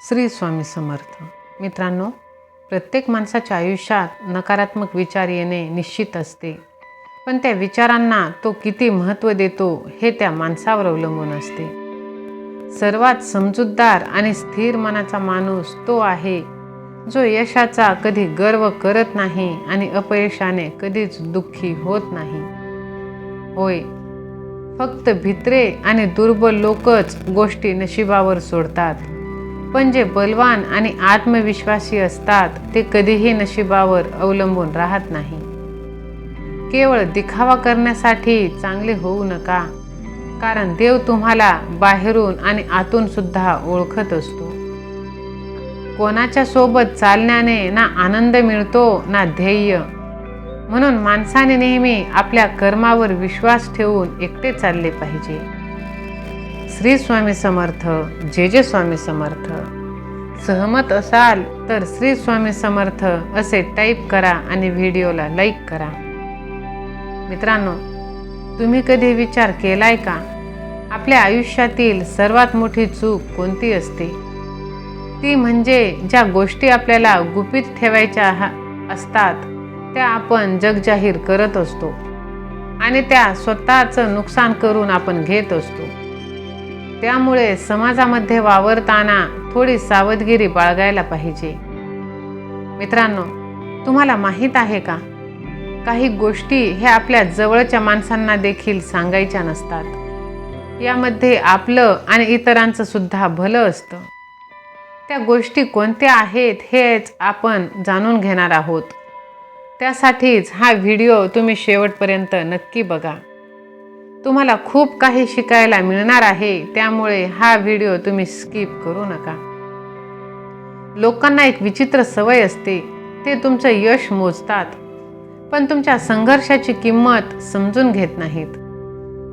श्री स्वामी समर्थ. मित्रांनो प्रत्येक माणसाच्या आयुष्यात नकारात्मक विचार येणे निश्चित असते. पण त्या विचारांना तो किती महत्त्व देतो हे त्या माणसावर अवलंबून असते. सर्वात समजूतदार आणि स्थिर मनाचा माणूस तो आहे जो यशाचा कधी गर्व करत नाही आणि अपयशाने कधीच दुःखी होत नाही. होय फक्त भित्रे आणि दुर्बल लोकच गोष्टी नशिबावर सोडतात. पण जे बलवान आणि आत्मविश्वासी असतात ते कधीही नशिबावर अवलंबून राहत नाही. केवळ दिखावा करण्यासाठी चांगले होऊ नका कारण देव तुम्हाला बाहेरून आणि आतून सुद्धा ओळखत असतो. कोणाच्या सोबत चालण्याने ना आनंद मिळतो ना ध्येय. म्हणून माणसाने नेहमी आपल्या कर्मावर विश्वास ठेवून एकटे चालले पाहिजे. श्री स्वामी समर्थ जे जे स्वामी समर्थ. सहमत असाल तर श्री स्वामी समर्थ असे टाईप करा आणि व्हिडिओला लाईक करा. मित्रांनो तुम्ही कधी विचार केलाय का? आपल्या आयुष्यातील सर्वात मोठी चूक कोणती असते? ती म्हणजे ज्या गोष्टी आपल्याला गुपित ठेवायच्या हा- असतात त्या आपण जगजाहीर करत असतो. आणि त्या स्वतःचं नुकसान करून आपण घेत असतो. त्यामुळे समाजामध्ये वावरताना थोडी सावधगिरी बाळगायला पाहिजे. मित्रांनो तुम्हाला माहीत आहे का? काही गोष्टी ह्या आपल्या जवळच्या माणसांना देखील सांगायच्या नसतात. यामध्ये आपलं आणि इतरांचं सुद्धा भलं असतं. त्या गोष्टी कोणत्या आहेत हेच आपण जाणून घेणार आहोत. त्यासाठीच हा व्हिडिओ तुम्ही शेवटपर्यंत नक्की बघा. तुम्हाला खूप काही शिकायला मिळणार आहे त्यामुळे हा व्हिडिओ तुम्ही स्किप करू नका. लोकांना एक विचित्र सवय असते ते तुमचं यश मोजतात पण तुमच्या संघर्षाची किंमत समजून घेत नाहीत.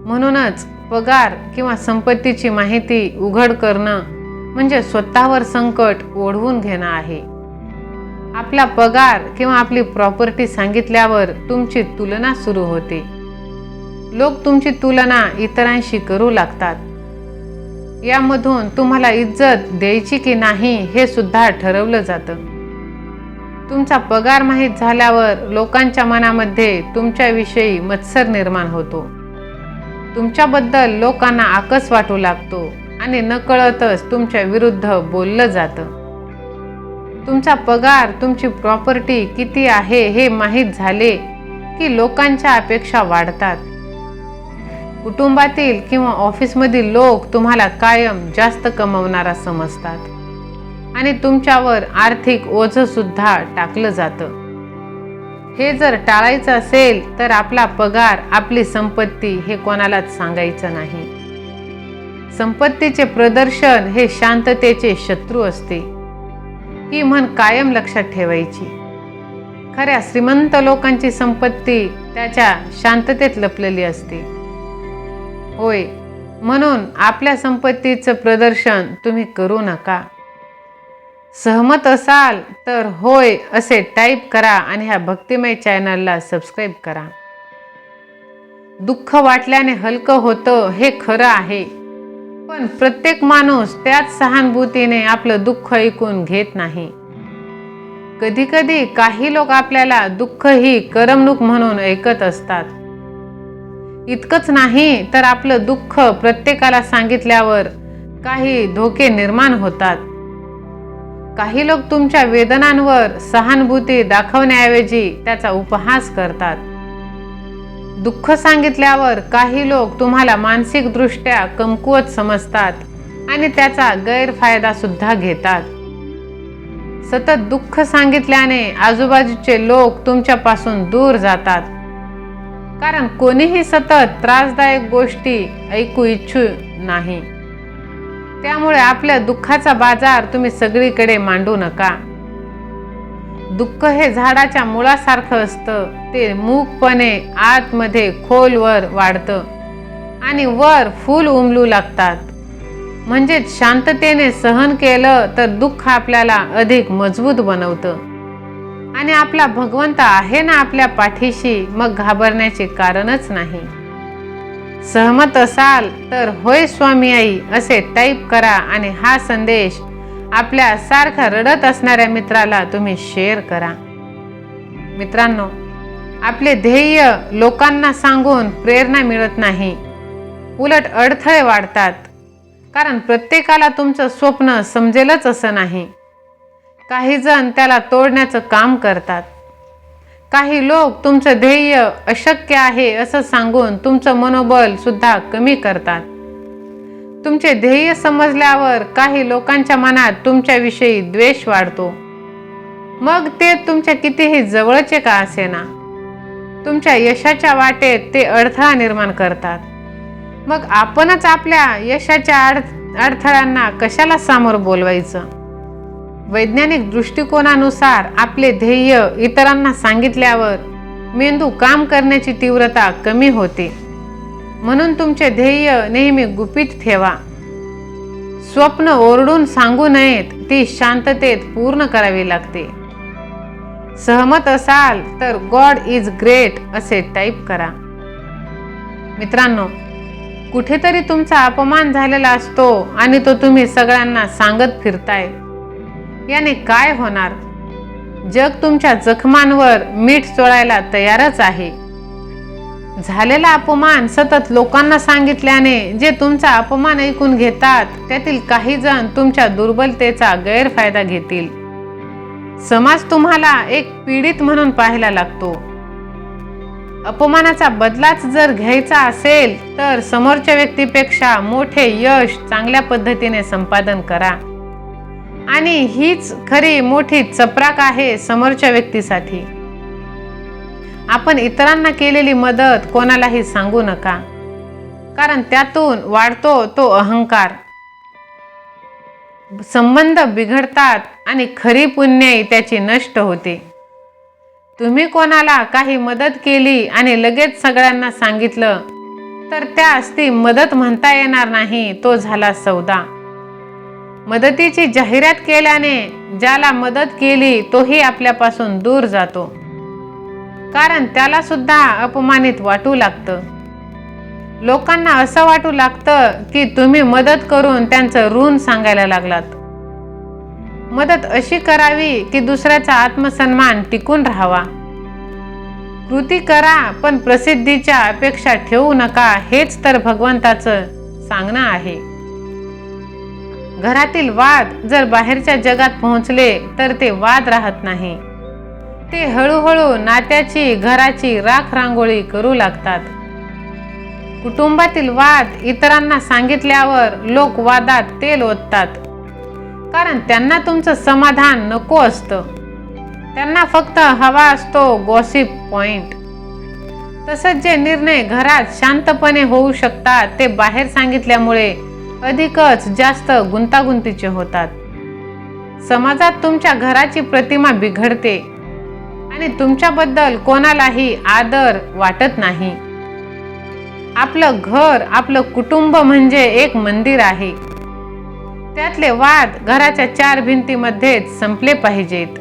म्हणूनच पगार किंवा संपत्तीची माहिती उघड करणं म्हणजे स्वतःवर संकट ओढवून घेणं आहे. आपला पगार किंवा आपली प्रॉपर्टी सांगितल्यावर तुमची तुलना सुरू होते. लोक तुमची तुलना इतरांशी करू लागतात. यामधून तुम्हाला इज्जत द्यायची की नाही हे सुद्धा ठरवलं जातं. तुमचा पगार माहीत झाल्यावर लोकांच्या मनामध्ये तुमच्याविषयी मत्सर निर्माण होतो. तुमच्याबद्दल लोकांना आकस वाटू लागतो आणि नकळतच तुमच्या विरुद्ध बोललं जातं. तुमचा पगार तुमची प्रॉपर्टी किती आहे हे माहीत झाले की लोकांच्या अपेक्षा वाढतात. कुटुंबातील किंवा ऑफिसमधील लोक तुम्हाला कायम जास्त कमवणारा समजतात. आणि तुमच्यावर आर्थिक ओझं सुद्धा टाकलं जातं. हे जर टाळायचं असेल तर आपला पगार आपली संपत्ती हे कोणालाच सांगायचं नाही. संपत्तीचे प्रदर्शन हे शांततेचे शत्रू असते. ही म्हण कायम लक्षात ठेवायची. खऱ्या श्रीमंत लोकांची संपत्ती त्याच्या शांततेत लपलेली असते. होय. म्हणून आपल्या संपत्तीचं प्रदर्शन तुम्ही करू नका. सहमत असाल तर होय असे टाईप करा आणि ह्या भक्तिमय चॅनलला सबस्क्राईब करा. दुःख वाटल्याने हलकं होतं हे खरं आहे. पण प्रत्येक माणूस त्याच सहानुभूतीने आपलं दुःख ऐकून घेत नाही. कधी कधी काही लोक आपल्याला दुःख ही करमणूक म्हणून ऐकत असतात. इतकंच नाही तर आपलं दुःख प्रत्येकाला सांगितल्यावर काही धोके निर्माण होतात. काही लोक तुमच्या वेदनांवर सहानुभूती दाखवण्याऐवजी त्याचा उपहास करतात. दुःख सांगितल्यावर काही लोक तुम्हाला मानसिकदृष्ट्या कमकुवत समजतात आणि त्याचा गैरफायदा सुद्धा घेतात. सतत दुःख सांगितल्याने आजूबाजूचे लोक तुमच्यापासून दूर जातात. कारण कोणीही सतत त्रासदायक गोष्टी ऐकू इच्छू नाही. त्यामुळे आपल्या दुःखाचा बाजार तुम्ही सगळीकडे मांडू नका. दुःख हे झाडाच्या मुळासारखं असतं. ते मूकपणे आतमध्ये खोलवर वाढतं. आणि वर फूल उमलू लागतात. म्हणजेच शांततेने सहन केलं तर दुःख आपल्याला अधिक मजबूत बनवतं. आणि आपला भगवंत आहे ना आपल्या पाठीशी मग घाबरण्याचे कारणच नाही. सहमत असाल तर होय स्वामी आई असे टाईप करा आणि हा संदेश आपल्या सारखा रडत असणाऱ्या मित्राला तुम्ही शेअर करा. मित्रांनो आपले ध्येय लोकांना सांगून प्रेरणा मिळत नाही. उलट अडथळे वाढतात. कारण प्रत्येकाला तुमचं स्वप्न समजेलच असं नाही. काही जण त्याला तोडण्याचं काम करतात. काही लोक तुमचं ध्येय अशक्य आहे असं सांगून तुमचं मनोबल सुद्धा कमी करतात. तुमचे ध्येय समजल्यावर काही लोकांच्या मनात तुमच्याविषयी द्वेष वाढतो. मग ते तुमच्या कितीही जवळचे का असेना? तुमच्या यशाच्या वाटेत ते अडथळा निर्माण करतात. मग आपणच आपल्या यशाच्या अड अडथळ्यांना कशाला सामोर बोलवायचं? वैज्ञानिक दृष्टिकोनानुसार आपले ध्येय इतरांना सांगितल्यावर मेंदू काम करण्याची तीव्रता कमी होते. म्हणून तुमचे ध्येय नेहमी गुपित ठेवा. स्वप्न ओरडून सांगू नयेत ती शांततेत पूर्ण करावी लागते. सहमत असाल तर गॉड इज ग्रेट असे टाईप करा. मित्रांनो कुठेतरी तुमचा अपमान झालेला असतो आणि तो तुम्ही सगळ्यांना सांगत फिरताय. याने काय होणार? जग तुमच्या जखमांवर मीठ चोळायला तयारच आहे. झालेला अपमान सतत लोकांना सांगितल्याने जे तुमचा अपमान ऐकून घेतात त्यातील काही जण तुमच्या दुर्बलतेचा गैरफायदा घेतील. समाज तुम्हाला एक पीडित म्हणून पाहायला लागतो. अपमानाचा बदलाच जर घ्यायचा असेल तर समोरच्या व्यक्तीपेक्षा मोठे यश चांगल्या पद्धतीने संपादन करा. आणि हीच खरी मोठी चपराक आहे समोरच्या व्यक्तीसाठी. आपण इतरांना केलेली मदत कोणालाही सांगू नका. कारण त्यातून वाढतो तो अहंकार. संबंध बिघडतात आणि खरी पुण्याई त्याची नष्ट होते. तुम्ही कोणाला काही मदत केली आणि लगेच सगळ्यांना सांगितलं तर त्यास ती मदत म्हणता येणार नाही तो झाला सौदा. मदतीची जाहिरात केल्याने ज्याला मदत केली तोही आपल्यापासून दूर जातो. कारण त्याला सुद्धा अपमानित वाटू लागतं. लोकांना असं वाटू लागतं की तुम्ही मदत करून त्यांचं ऋण सांगायला लागलात. मदत अशी करावी की दुसऱ्याचा आत्मसन्मान टिकून राहावा. कृती करा पण प्रसिद्धीच्या अपेक्षा ठेवू नका हेच तर भगवंताचं सांगणं आहे. घरातील वाद जर बाहेरच्या जगात पोहोचले तर ते वाद राहत नाही. ते हळूहळू नात्याची घराची राख रांगोळी करू लागतात. कुटुंबातील वाद इतरांना सांगितल्यावर लोक वादात तेल ओततात. कारण त्यांना तुमचं समाधान नको असतं. त्यांना फक्त हवा असतो गॉसिप पॉइंट तसंच जे निर्णय घरात शांतपणे होऊ शकतात ते बाहेर सांगितल्यामुळे अधिकच जास्त गुंतागुंतीचे होतात. समाजात तुमच्या घराची प्रतिमा बिघडते आणि तुमच्याबद्दल कोणालाही आदर वाटत नाही. आपलं घर आपलं कुटुंब म्हणजे एक मंदिर आहे. त्यातले वाद घराच्या चार भिंतीमध्येच संपले पाहिजेत.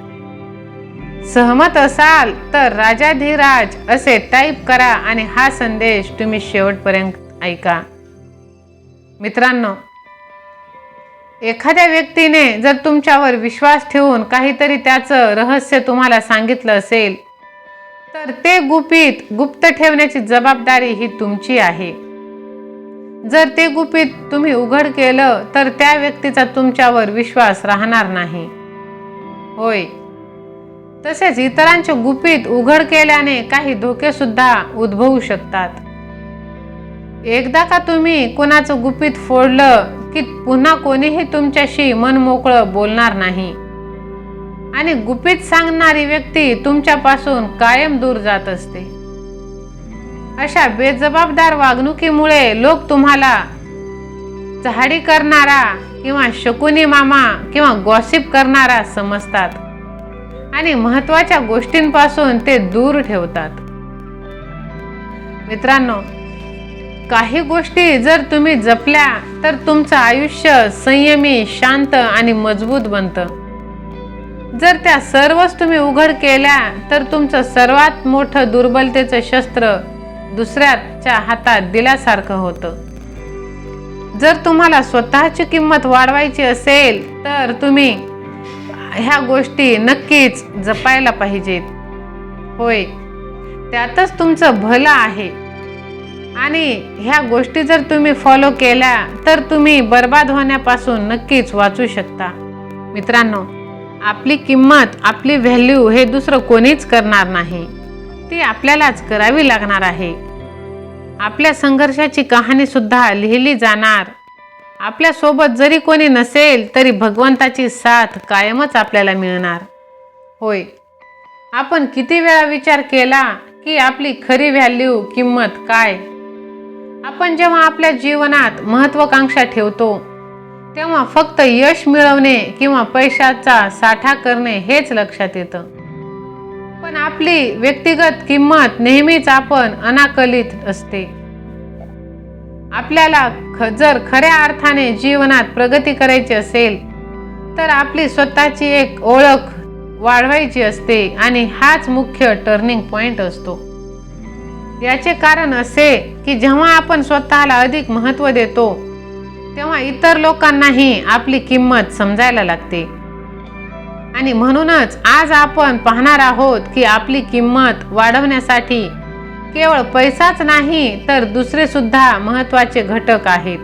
सहमत असाल तर राजाधिराज असे टाईप करा आणि हा संदेश तुम्ही शेवटपर्यंत ऐका. मित्रांनो एखाद्या व्यक्तीने जर तुमच्यावर विश्वास ठेवून काहीतरी त्याचं रहस्य तुम्हाला सांगितलं असेल तर ते गुपित गुप्त ठेवण्याची जबाबदारी ही तुमची आहे. जर ते गुपित तुम्ही उघड केलं तर त्या व्यक्तीचा तुमच्यावर विश्वास राहणार नाही. होय. तसेच इतरांचे गुपित उघड केल्याने काही धोके सुद्धा उद्भवू शकतात. एकदा का तुम्ही कुणाचं गुपित फोडलं की पुन्हा कोणीही तुमच्याशी मनमोकळं बोलणार नाही? आणि गुपित सांगणारी व्यक्ती तुमच्यापासून कायम दूर जात असते. अशा बेजबाबदार वागणुकीमुळे लोक तुम्हाला चहाडी करणारा किंवा शकुनी मामा किंवा गॉसिप करणारा समजतात. आणि महत्त्वाच्या गोष्टींपासून ते दूर ठेवतात. मित्रांनो काही गोष्टी जर तुम्ही जपल्या तर तुमचं आयुष्य संयमी शांत आणि मजबूत बनतं. जर त्या सर्वच तुम्ही उघड केल्या तर तुमचं सर्वात मोठं दुर्बलतेचं शस्त्र दुसऱ्याच्या हातात दिल्यासारखं होतं. जर तुम्हाला स्वतःची किंमत वाढवायची असेल तर तुम्ही ह्या गोष्टी नक्कीच जपायला पाहिजेत. होय त्यातच तुमचं भलं आहे. आणि ह्या गोष्टी जर तुम्ही फॉलो केल्या तर तुम्ही बर्बाद होण्यापासून नक्कीच वाचू शकता. मित्रांनो आपली किंमत आपली व्हॅल्यू हे दुसरं कोणीच करणार नाही. ती आपल्यालाच करावी लागणार आहे. आपल्या संघर्षाची कहाणी सुद्धा लिहिली जाणार. आपल्यासोबत जरी कोणी नसेल तरी भगवंताची साथ कायमच आपल्याला मिळणार. होय. आपण किती वेळा विचार केला की आपली खरी व्हॅल्यू किंमत काय? आपण जेव्हा आपल्या जीवनात महत्वाकांक्षा ठेवतो तेव्हा फक्त यश मिळवणे किंवा पैशाचा साठा करणे हेच लक्षात येतं. पण आपली व्यक्तिगत किंमत नेहमीच आपण अनाकलित असते. आपल्याला ख जर खऱ्या अर्थाने जीवनात प्रगती करायची असेल तर आपली स्वतःची एक ओळख वाढवायची असते आणि हाच मुख्य टर्निंग पॉइंट असतो. याचे कारण असे की जेव्हा आपण स्वतःला अधिक महत्त्व देतो तेव्हा इतर लोकांनाही आपली किंमत समजायला लागते. आणि म्हणूनच आज आपण पाहणार आहोत की आपली किंमत वाढवण्यासाठी केवळ पैसाच नाही तर दुसरे सुद्धा महत्त्वाचे घटक आहेत.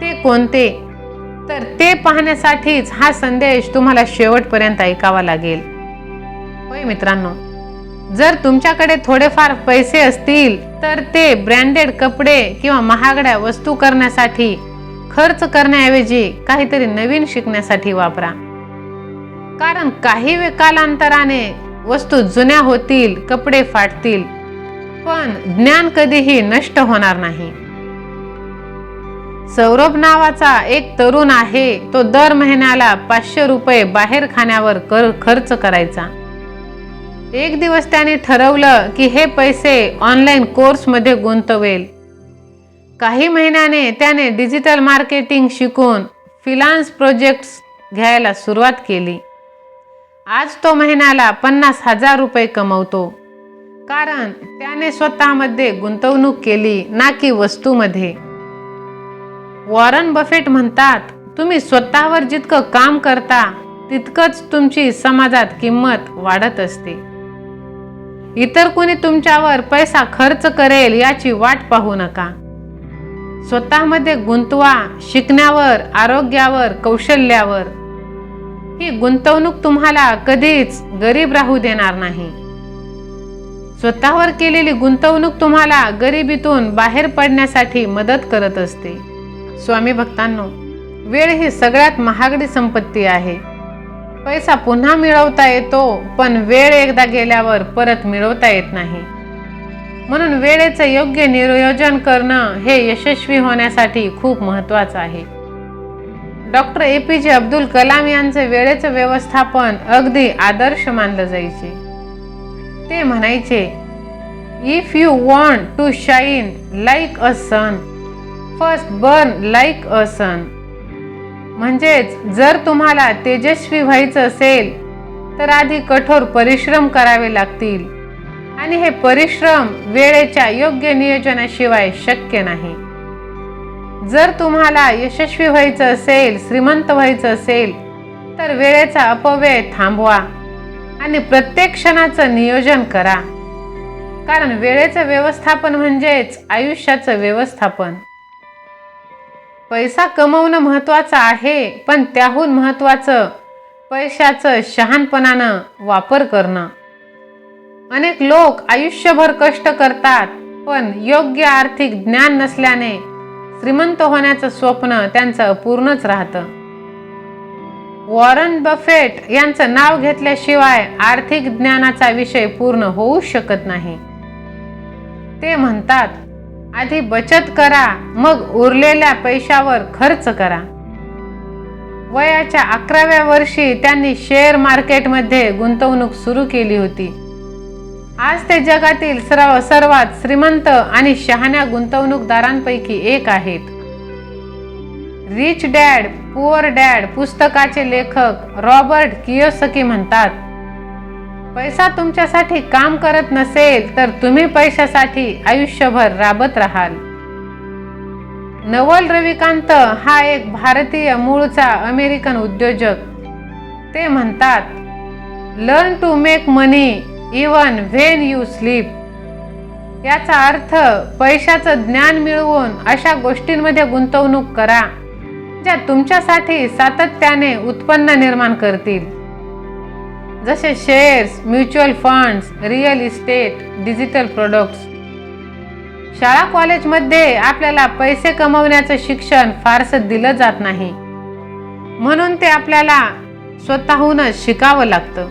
ते कोणते? तर ते पाहण्यासाठीच हा संदेश तुम्हाला शेवटपर्यंत ऐकावा लागेल. होय मित्रांनो जर तुमच्याकडे थोडेफार पैसे असतील तर ते ब्रँडेड कपडे किंवा महागड्या वस्तू करण्यासाठी खर्च करण्याऐवजी काहीतरी नवीन शिकण्यासाठी वापरा. कारण काही वे कालांतराने वस्तू जुन्या होतील कपडे फाटतील पण ज्ञान कधीही नष्ट होणार नाही. सौरभ नावाचा एक तरुण आहे तो दर महिन्याला पाचशे रुपये बाहेर खाण्यावर कर खर्च करायचा. एक दिवस त्याने ठरवलं की हे पैसे ऑनलाईन कोर्समध्ये गुंतवेल. काही महिन्याने त्याने डिजिटल मार्केटिंग शिकून फिलान्स प्रोजेक्ट्स घ्यायला सुरुवात केली. आज तो महिन्याला पन्नास हजार रुपये कमवतो. कारण त्याने स्वतःमध्ये गुंतवणूक केली ना की वस्तूमध्ये. वॉरन बफेट म्हणतात तुम्ही स्वतःवर जितकं काम करता तितकंच तुमची समाजात किंमत वाढत असते. इतर कोणी तुमच्यावर पैसा खर्च करेल याची वाट पाहू नका. स्वतःमध्ये गुंतवा शिकण्यावर आरोग्यावर कौशल्यावर. ही गुंतवणूक तुम्हाला कधीच गरीब राहू देणार नाही. स्वतःवर केलेली गुंतवणूक तुम्हाला गरिबीतून बाहेर पडण्यासाठी मदत करत असते. स्वामी भक्तांनो वेळ ही सगळ्यात महागडी संपत्ती आहे. पैसा पुन्हा मिळवता येतो पण वेळ एकदा गेल्यावर परत मिळवता येत नाही. म्हणून वेळेचं योग्य नियोजन करणं हे यशस्वी होण्यासाठी खूप महत्त्वाचं आहे. डॉक्टर ए पी जे अब्दुल कलाम यांचे वेळेचं व्यवस्थापन अगदी आदर्श मानलं जायचे. ते म्हणायचे if you want to shine like a sun first burn like a sun म्हणजेच जर तुम्हाला तेजस्वी व्हायचं असेल तर आधी कठोर परिश्रम करावे लागतील. आणि हे परिश्रम वेळेच्या योग्य नियोजनाशिवाय शक्य नाही. जर तुम्हाला यशस्वी व्हायचं असेल श्रीमंत व्हायचं असेल तर वेळेचा अपव्यय थांबवा आणि प्रत्येक क्षणाचं नियोजन करा. कारण वेळेचं व्यवस्थापन म्हणजेच आयुष्याचं व्यवस्थापन. पैसा कमवणं महत्त्वाचं आहे पण त्याहून महत्त्वाचं पैशाचं शहाणपणानं वापर करणं. अनेक लोक आयुष्यभर कष्ट करतात पण योग्य आर्थिक ज्ञान नसल्याने श्रीमंत होण्याचं स्वप्न त्यांचं अपूर्णच राहतं. वॉरन बफेट यांचं नाव घेतल्याशिवाय आर्थिक ज्ञानाचा विषय पूर्ण होऊ शकत नाही. ते म्हणतात आधी बचत करा मग उरलेल्या पैशावर खर्च करा. वयाच्या अकराव्या वर्षी त्यांनी शेअर मार्केटमध्ये गुंतवणूक सुरू केली होती. आज ते जगातील सर्व सर्वात श्रीमंत आणि शहाण्या गुंतवणूकदारांपैकी एक आहेत. रिच डॅड पुअर डॅड पुस्तकाचे लेखक रॉबर्ट कियोसकी म्हणतात पैसा तुमच्यासाठी काम करत नसेल तर तुम्ही पैशासाठी आयुष्यभर राबत राहाल. नवल रविकांत हा एक भारतीय मूळचा अमेरिकन उद्योजक. ते म्हणतात learn to make money even when you sleep याचा अर्थ पैशाचं ज्ञान मिळवून अशा गोष्टींमध्ये गुंतवणूक करा ज्या तुमच्यासाठी सातत्याने उत्पन्न निर्माण करतील. जसे shares mutual funds real estate digital products शाळा कॉलेजमध्ये आपल्याला पैसे कमवण्याचं शिक्षण फारसं दिलं जात नाही. म्हणून ते आपल्याला स्वतःहूनच शिकावं लागतं.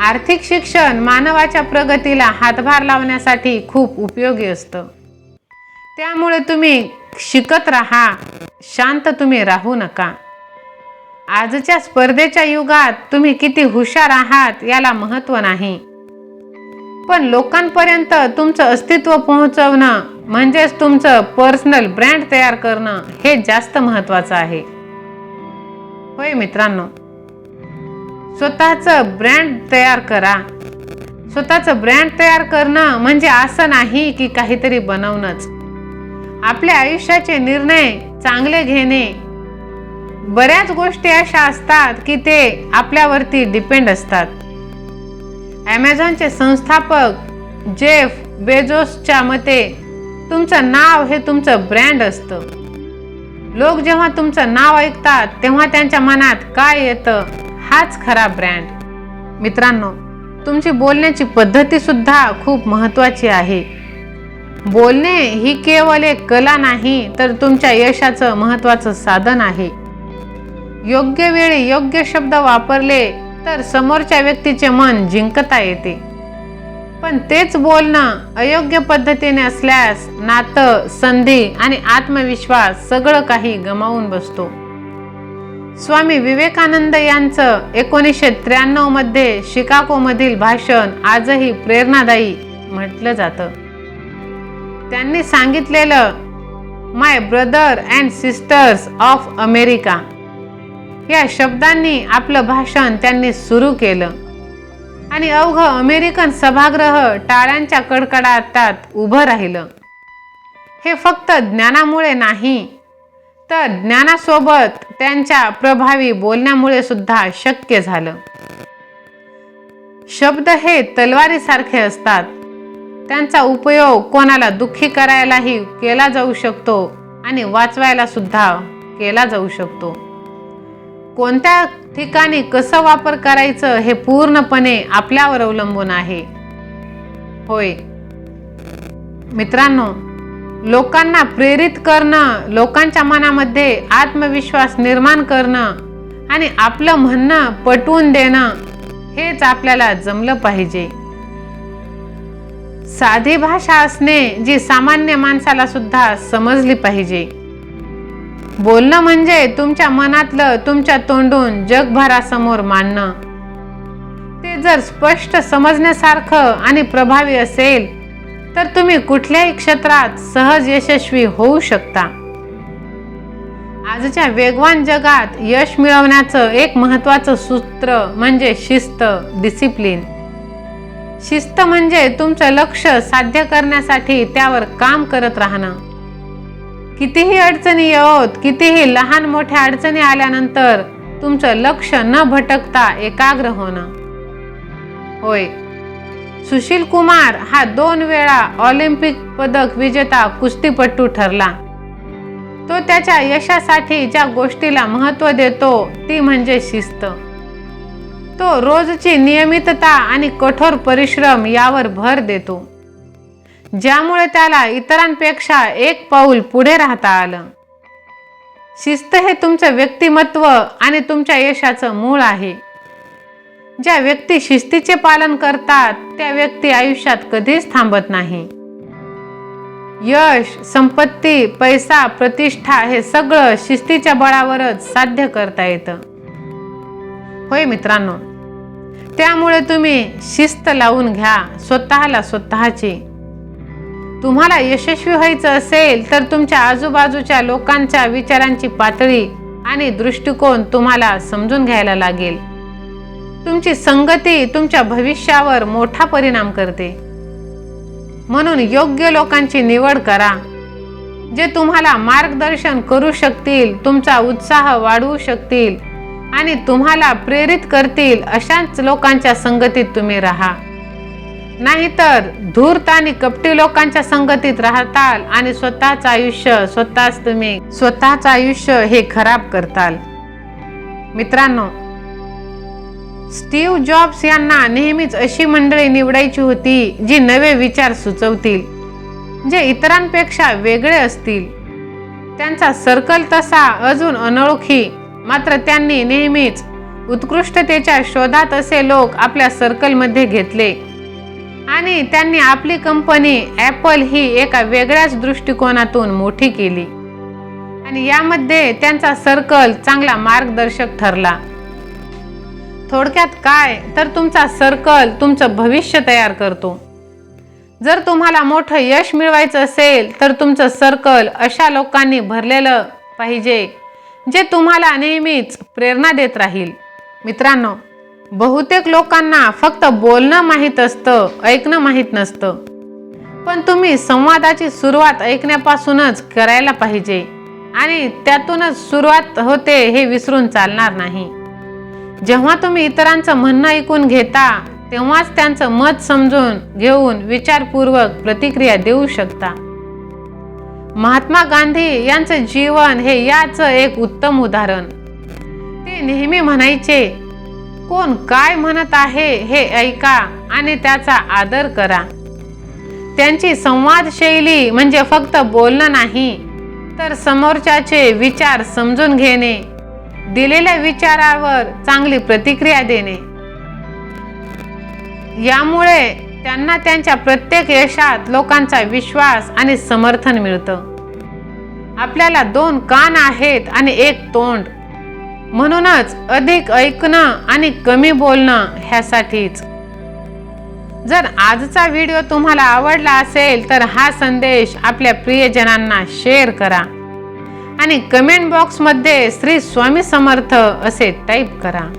आर्थिक शिक्षण मानवाच्या प्रगतीला हातभार लावण्यासाठी खूप उपयोगी असतं. त्यामुळे तुम्ही शिकत राहा शांत तुम्ही राहू नका. आजच्या स्पर्धेच्या युगात तुम्ही किती हुशार आहात याला महत्त्व नाही. पण लोकांपर्यंत तुमचं अस्तित्व पोहोचवणं म्हणजेच तुमचं पर्सनल ब्रँड तयार करणं हे जास्त महत्त्वाचं आहे. होय मित्रांनो? स्वतःचं ब्रँड तयार करा. स्वतःचं ब्रँड तयार करणं म्हणजे असं नाही की काहीतरी बनवणंच. आपल्या आयुष्याचे निर्णय चांगले घेणे बऱ्याच गोष्टी अशा असतात की ते आपल्यावरती डिपेंड असतात. ॲमेझॉनचे संस्थापक जेफ बेजोसच्या मते तुमचं नाव हे तुमचं ब्रँड असतं. लोक जेव्हा तुमचं नाव ऐकतात तेव्हा त्यांच्या मनात काय येतं? हाच खरा ब्रँड मित्रांनो तुमची बोलण्याची पद्धतीसुद्धा खूप महत्त्वाची आहे. बोलणे ही केवळ एक कला नाही तर तुमच्या यशाचं महत्त्वाचं साधन आहे. योग्य वेळी योग्य शब्द वापरले तर समोरच्या व्यक्तीचे मन जिंकता येते. पण तेच बोलणं अयोग्य पद्धतीने असल्यास नातं संधी आणि आत्मविश्वास सगळं काही गमावून बसतो. स्वामी विवेकानंद यांचं एकोणीसशे त्र्याण्णवमध्ये शिकागोमधील भाषण आजही प्रेरणादायी म्हटलं जातं. त्यांनी सांगितलेलं my brother and sisters of America या शब्दांनी आपलं भाषण त्यांनी सुरू केलं. आणि अवघं अमेरिकन सभागृह टाळ्यांच्या कडकडाटात उभं राहिलं. हे फक्त ज्ञानामुळे नाही तर ज्ञानासोबत त्यांच्या प्रभावी बोलण्यामुळे सुद्धा शक्य झालं. शब्द हे तलवारीसारखे असतात. त्यांचा उपयोग कोणाला दुःखी करायलाही केला जाऊ शकतो आणि वाचवायला सुद्धा केला जाऊ शकतो. कोणत्या ठिकाणी कसं वापर करायचं हे पूर्णपणे आपल्यावर अवलंबून आहे. होय. मित्रांनो लोकांना प्रेरित करणं लोकांच्या मनामध्ये आत्मविश्वास निर्माण करणं आणि आपलं म्हणणं पटवून देणं हेच आपल्याला जमलं पाहिजे. साधी भाषा असणे जी सामान्य माणसाला सुद्धा समजली पाहिजे. बोलणं म्हणजे तुमच्या मनातलं तुमच्या तोंडून जगभरासमोर मांडणं. ते जर स्पष्ट समजण्यासारखं आणि प्रभावी असेल तर तुम्ही कुठल्याही क्षेत्रात सहज यशस्वी होऊ शकता. आजच्या वेगवान जगात यश मिळवण्याचं एक महत्त्वाचं सूत्र म्हणजे शिस्त डिसिप्लिन शिस्त म्हणजे तुमचं लक्ष साध्य करण्यासाठी त्यावर काम करत राहणं. कितीही अडचणी येवोत कितीही लहान मोठ्या अडचणी आल्यानंतर तुमचं लक्ष न भटकता एकाग्र होणं. होय. सुशील कुमार हा दोन वेळा ऑलिम्पिक पदक विजेता कुस्तीपटू ठरला. तो त्याच्या यशासाठी ज्या गोष्टीला महत्त्व देतो ती म्हणजे शिस्त. तो रोजची नियमितता आणि कठोर परिश्रम यावर भर देतो. ज्यामुळे त्याला इतरांपेक्षा एक पाऊल पुढे राहता आलं. शिस्त हे तुमचं व्यक्तिमत्व आणि तुमच्या यशाचं मूळ आहे. ज्या व्यक्ती शिस्तीचे पालन करतात त्या व्यक्ती आयुष्यात कधीच थांबत नाही. यश संपत्ती पैसा प्रतिष्ठा हे सगळं शिस्तीच्या बळावरच साध्य करता येतं. होय मित्रांनो त्यामुळे तुम्ही शिस्त लावून घ्या स्वतःला स्वतःची. तुम्हाला यशस्वी व्हायचं असेल तर तुमच्या आजूबाजूच्या लोकांच्या विचारांची पातळी आणि दृष्टिकोन तुम्हाला समजून घ्यायला लागेल. तुमची संगती तुमच्या भविष्यावर मोठा परिणाम करते. म्हणून योग्य लोकांची निवड करा. जे तुम्हाला मार्गदर्शन करू शकतील तुमचा उत्साह वाढवू शकतील आणि तुम्हाला प्रेरित करतील अशाच लोकांच्या संगतीत तुम्ही राहा. नाहीतर धूर्त आणि कपटी लोकांच्या संगतीत राहताल आणि स्वतःच आयुष्य स्वतःच तुम्ही स्वतःच आयुष्य हे खराब करताल. मित्रांनो स्टीव्ह जॉब्स यांना नेहमीच अशी मंडळी निवडायची होती जी नवे विचार सुचवतील जे इतरांपेक्षा वेगळे असतील. त्यांचा सर्कल तसा अजून अनोळखी मात्र त्यांनी नेहमीच उत्कृष्टतेच्या शोधात असे लोक आपल्या सर्कलमध्ये घेतले. आणि त्यांनी आपली कंपनी ॲपल ही एका वेगळ्याच दृष्टिकोनातून मोठी केली. आणि यामध्ये त्यांचा सर्कल चांगला मार्गदर्शक ठरला. थोडक्यात काय? तर तुमचा सर्कल तुमचं भविष्य तयार करतो. जर तुम्हाला मोठं यश मिळवायचं असेल तर तुमचं सर्कल अशा लोकांनी भरलेलं पाहिजे जे तुम्हाला नेहमीच प्रेरणा देत राहील. मित्रांनो बहुतेक लोकांना फक्त बोलणं माहीत असतं ऐकणं माहीत नसतं. पण तुम्ही संवादाची सुरुवात ऐकण्यापासूनच करायला पाहिजे आणि त्यातूनच सुरुवात होते हे विसरून चालणार नाही. जेव्हा तुम्ही इतरांचं म्हणणं ऐकून घेता तेव्हाच त्यांचं मत समजून घेऊन विचारपूर्वक प्रतिक्रिया देऊ शकता. महात्मा गांधी यांचं जीवन हे याचं एक उत्तम उदाहरण. ते नेहमी म्हणायचे कोण काय म्हणत आहे हे ऐका आणि त्याचा आदर करा. त्यांची संवाद शैली म्हणजे फक्त बोलणं नाही तर समोरच्याचे विचार समजून घेणे दिलेल्या विचारावर चांगली प्रतिक्रिया देणे. यामुळे त्यांना त्यांच्या प्रत्येक यशात लोकांचा विश्वास आणि समर्थन मिळतं. आपल्याला दोन कान आहेत आणि एक तोंड. म्हणूनच अधिक ऐकणं आणि कमी बोलणं ह्यासाठीच. जर आजचा व्हिडिओ तुम्हाला आवडला असेल तर हा संदेश आपल्या प्रियजनांना शेअर करा. आणि कमेंट बॉक्समध्ये श्री स्वामी समर्थ असे टाईप करा.